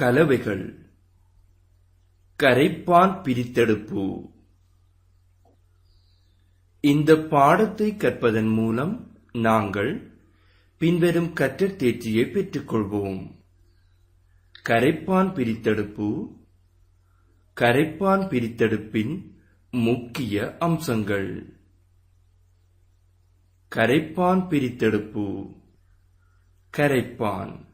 கலவைகள். கரைப்பான் பிரித்தெடுப்பு. இந்த பாடத்தை கற்பதன் மூலம் நாங்கள் பின்வரும் கற்றற் தேர்ச்சியை பெற்றுக்கொள்வோம். கரைப்பான் பிரித்தெடுப்பு. கரைப்பான் பிரித்தெடுப்பின் முக்கிய அம்சங்கள். கரைப்பான் பிரித்தெடுப்பு. கரைப்பான்.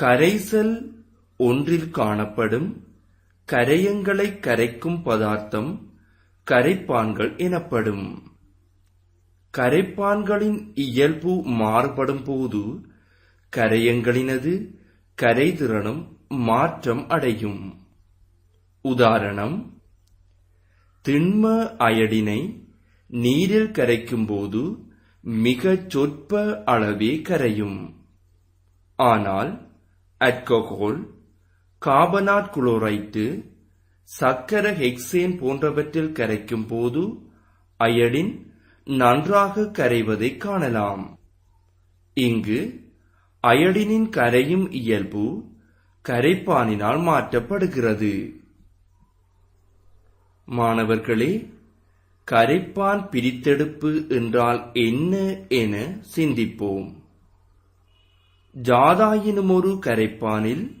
கரைசல் ஒன்றில் காணப்படும் கரையங்களை கரைக்கும் பதார்த்தம் கரைப்பான்கள் எனப்படும். கரைப்பான்களின் இயல்பு மாறுபடும் போது கரையங்களினது கரைதிறனும் மாற்றம் அடையும். உதாரணம் திண்ம அயடினை நீரில் கரைக்கும் போது மிகச் சொற்ப அளவே கரையும். ஆனால் அட்கோகோல் கார்பனாட் குளோரைட்டு சக்கர ஹெக்சேன் போன்றவற்றில் கரைக்கும் போது அயடின் நன்றாக கரைவதை காணலாம். இங்கு அயடினின் கரையும் இயல்பு கரைப்பானினால் மாற்றப்படுகிறது. மாணவர்களே கரைப்பான் பிரித்தெடுப்பு என்றால் என்ன என சிந்திப்போம். ஜாதாயினுமொரு கரைப்பானில்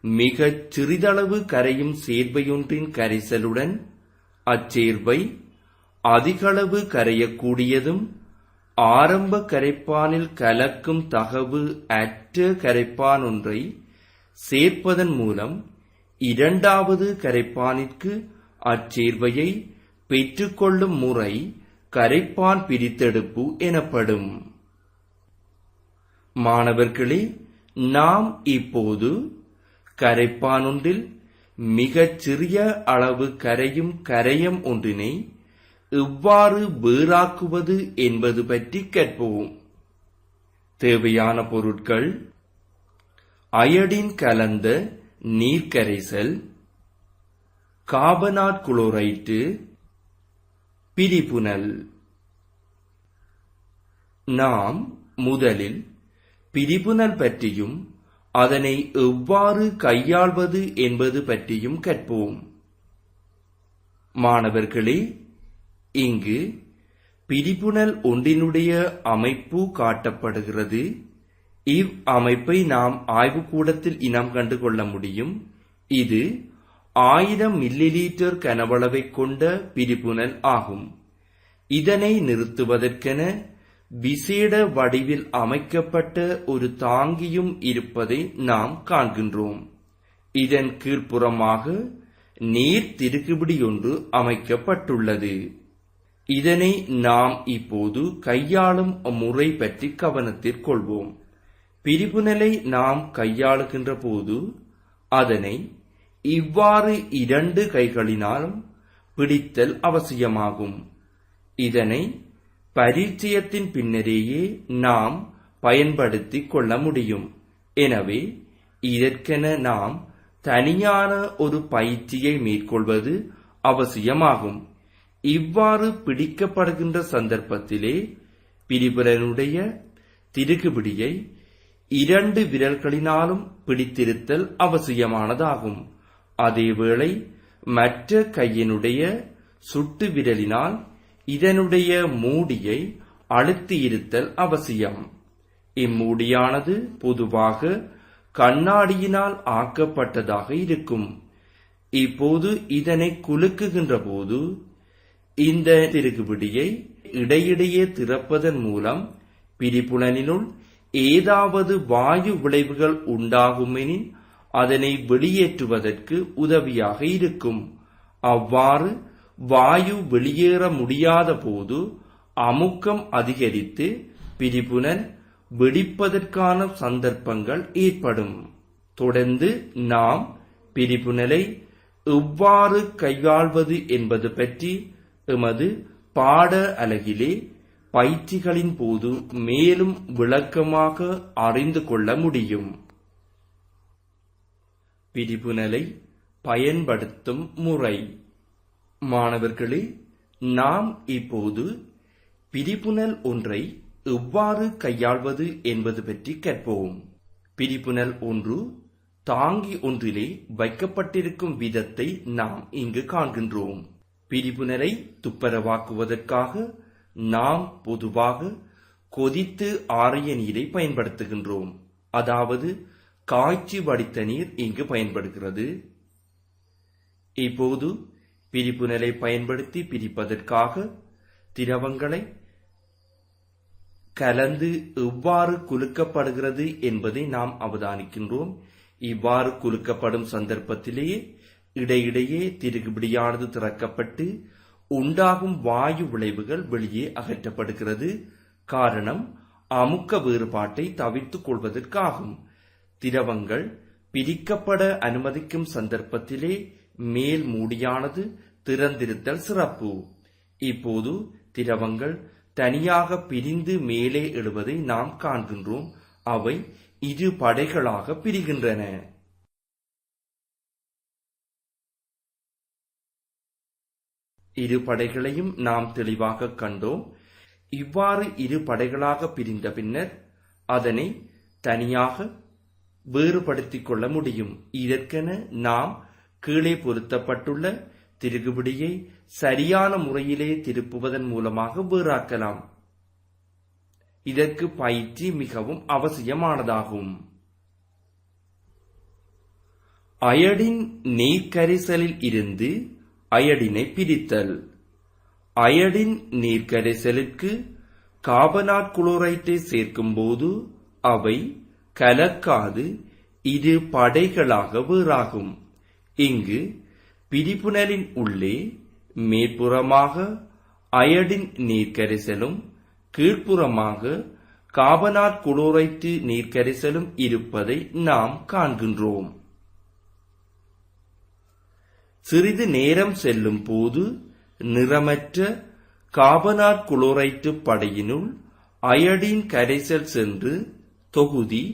மிகச் சிறிதளவு கரையும் சேர்வையொன்றின் கரைசலுடன் அச்சேர்வை அதிகளவு கரையக்கூடியதும் ஆரம்ப கரைப்பானில் கலக்கும் தகவு அற்ற கரைப்பான் ஒன்றை சேர்ப்பதன் மூலம் இரண்டாவது கரைப்பானிற்கு அச்சேர்வையை பெற்றுக்கொள்ளும் முறை கரைப்பான் பிரித்தெடுப்பு எனப்படும். மாணவர்களே நாம் இப்போது கரைப்பான் ஒன்றில் மிகச் சிறிய அளவு கரையும் கரையம் ஒன்றினை எவ்வாறு வேறாக்குவது என்பது பற்றி கற்போம் தேவையான பொருட்கள் அயடின் கலந்த நீர்க்கரைசல் காபனாட் குளோரைட்டு பிரிபுனல். நாம் முதலில் பிரிபுனல் பற்றியும் அதனை எவ்வாறு கையாள்வது என்பது பற்றியும் கற்போம். மாணவர்களே இங்கு பிரிபுனல் ஒன்றினுடைய அமைப்பு காட்டப்படுகிறது. இவ் அமைப்பை நாம் ஆய்வுக்கூடத்தில் இனம் கண்டு கொள்ள முடியும். இது ஆயிரம் மில்லிலீட்டர் கனவளவை கொண்ட பிரிபுனல் ஆகும். இதனை நிறுத்துவதற்கென விசேட வடிவில் அமைக்கப்பட்ட ஒரு தாங்கியும் இருப்பதை நாம் காண்கின்றோம். இதன் கீழ்ப்புறமாக நீர் திருக்குபிடி ஒன்று அமைக்கப்பட்டுள்ளது. இதனை நாம் இப்போது கையாளும் முறை பற்றி கவனத்தில் கொள்வோம். பிரிவுநிலை நாம் கையாளுகின்ற போது அதனை இவ்வாறு இரண்டு கைகளினாலும் பிடித்தல் அவசியமாகும். இதனை பரிச்சயத்தின் பின்னரேயே நாம் பயன்படுத்திக் கொள்ள முடியும். எனவே இதற்கென நாம் தனியான ஒரு பயிற்சியை மேற்கொள்வது அவசியமாகும். இவ்வாறு பிடிக்கப்படுகின்ற சந்தர்ப்பத்திலே பிரிபுரனுடைய திருகுபிடியை இரண்டு விரல்களினாலும் பிடித்திருத்தல் அவசியமானதாகும். அதேவேளை மற்ற கையினுடைய சுட்டு விரலினால் இதனுடைய மூடியை அழுத்தியிருத்தல் அவசியம். இம்மூடியானது பொதுவாக கண்ணாடியினால் ஆக்கப்பட்டதாக இருக்கும். இப்போது இதனை குலுக்குகின்ற போது இந்த திருகுபிடியை இடையிடையே திறப்பதன் மூலம் பிரிபுலனினுள் ஏதாவது வாயு விளைவுகள் உண்டாகுமெனின் அதனை வெளியேற்றுவதற்கு உதவியாக இருக்கும். அவ்வாறு வாயு வெளியேற முடியாத போது அமுக்கம் அதிகரித்து பிரிபுனல் வெடிப்பதற்கான சந்தர்ப்பங்கள் ஏற்படும். தொடர்ந்து நாம் பிரிபுனலை எவ்வாறு கையாள்வது என்பது பற்றி எமது பாட அலகிலே பயிற்சிகளின் போது மேலும் விளக்கமாக அறிந்து கொள்ள முடியும். பிரிபுனலை பயன்படுத்தும் முறை. மாணவர்களே நாம் இப்போது பிரிப்புணல் ஒன்றை எவ்வாறு கையாள்வது என்பது பற்றி கற்போம். பிரிப்புணல் ஒன்று தாங்கி ஒன்றிலே வைக்கப்பட்டிருக்கும் விதத்தை நாம் இங்கு காண்கின்றோம். பிரிபுணரை துப்பரவாக்குவதற்காக நாம் பொதுவாக கொதித்து ஆரிய நீரை பயன்படுத்துகின்றோம். அதாவது காய்ச்சி வடித்த நீர் இங்கு பயன்படுகிறது. இப்போது பிரிப்புநிலை பயன்படுத்தி பிரிப்பதற்காக திரவங்களை கலந்து எவ்வாறு குலுக்கப்படுகிறது என்பதை நாம் அவதானிக்கின்றோம். இவ்வாறு குலுக்கப்படும் சந்தர்ப்பத்திலேயே இடையிடையே திருகுபிடியானது திறக்கப்பட்டு உண்டாகும் வாயு விளைவுகள் வெளியே அகற்றப்படுகிறது. காரணம் அமுக்க வேறுபாட்டை தவிர்த்துக் கொள்வதற்காகும். திரவங்கள் பிரிக்கப்பட அனுமதிக்கும் சந்தர்ப்பத்திலே மேல் மூடியானது திறந்திருத்தல் சிறப்பு. இப்போது திரவங்கள் தனியாக பிரிந்து மேலே எழுவதை நாம் காண்கின்றோம். அவை இரு படைகளாக பிரிகின்றன. இரு படைகளையும் நாம் தெளிவாக கண்டோம். இவ்வாறு இரு படைகளாக பிரிந்த பின்னர் அதனை தனியாக வேறுபடுத்திக் கொள்ள முடியும். இதற்கென நாம் கீழே பொருத்தப்பட்டுள்ள திருகுபிடியை சரியான முறையிலே திருப்புவதன் மூலமாக வேறாக்கலாம். இதற்கு பயிற்சி மிகவும் அவசியமானதாகும். அயடின் நீர்க்கரைசலில் இருந்து அயடினை பிரித்தல். அயடின் நீர்க்கரைசலுக்கு காபனாட் குளோரைட்டை சேர்க்கும்போது அவை கலக்காது இரு படைகளாக வேறாகும். இங்கு பிரிப்புணரின் உள்ளே மேற்புறமாக அயடின் நீர்க்கரைசலும் கீழ்ப்புறமாக காபனாட் குளோரைட்டு நீர்க்கரைசலும் இருப்பதை நாம் காண்கின்றோம். சிறிது நேரம் செல்லும் போது நிறமற்ற காபனாட் குளோரைட்டு படையினுள் அயடின் கரைசல் சென்று தொகுதி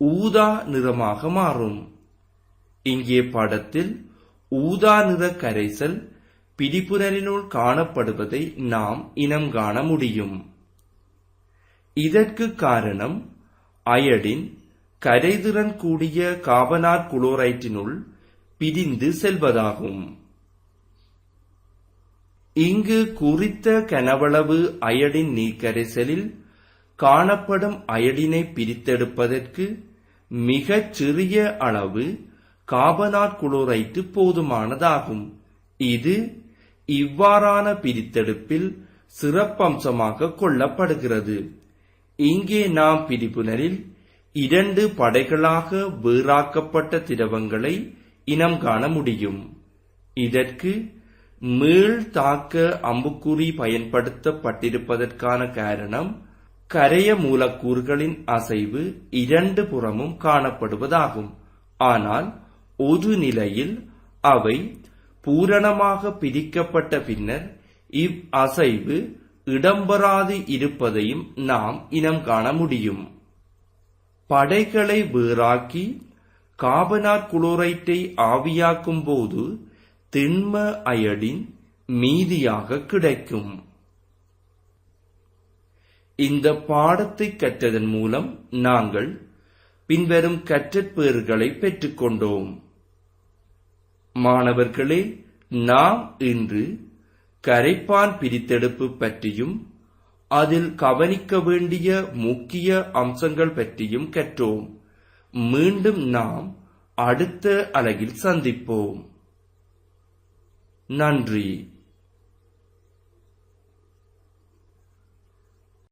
ஊதா நிறமாக மாறும். இங்கே படத்தில் ஊதா நிற கரைசல் பிடிப்புரலினுள் காணப்படுவதை நாம் இனம் காண முடியும். இதற்கு காரணம் அயடின் கரைதிறன் கூடிய காபனார் குளோரைட்டினுள் பிரிந்து செல்வதாகும். இங்கு குறித்த கனவளவு அயடின் நீர்க்கரைசலில் காணப்படும் அயடினை பிரித்தெடுப்பதற்கு மிகச் சிறிய அளவு காபனாட் குளோரைட்டு போதுமானதாகும். இது இவ்வாறான பிரித்தெடுப்பில் சிறப்பம்சமாக கொள்ளப்படுகிறது. இங்கே நாம் பிரிப்புணரில் இரண்டு படைகளாக வேறாக்கப்பட்ட திரவங்களை இனம் காண முடியும். இதற்கு மீள் தாக்க அம்புக்குறி பயன்படுத்தப்பட்டிருப்பதற்கான காரணம் கரைய மூலக்கூறுகளின் அசைவு இரண்டு புறமும் காணப்படுவதாகும். ஆனால் ஒரு நிலையில் அவை பூரணமாக பிரிக்கப்பட்ட பின்னர் இவ் அசைவு இடம்பெறாது இருப்பதையும் நாம் இனம் காண முடியும். படைகளை வேறாக்கி காபனார் குளோரைட்டை ஆவியாக்கும் போது திண்ம அயடின் மீதியாக கிடைக்கும். இந்த பாடத்தை கற்றதன் மூலம் நாங்கள் பின்வரும் கற்றற்பேறுகளை பெற்றுக்கொண்டோம். மாணவர்களே நாம் இன்று கரைப்பான் பிரித்தெடுப்பு பற்றியும் அதில் கவனிக்க வேண்டிய முக்கிய அம்சங்கள் பற்றியும் கற்றோம். மீண்டும் நாம் அடுத்த அலகில் சந்திப்போம். நன்றி.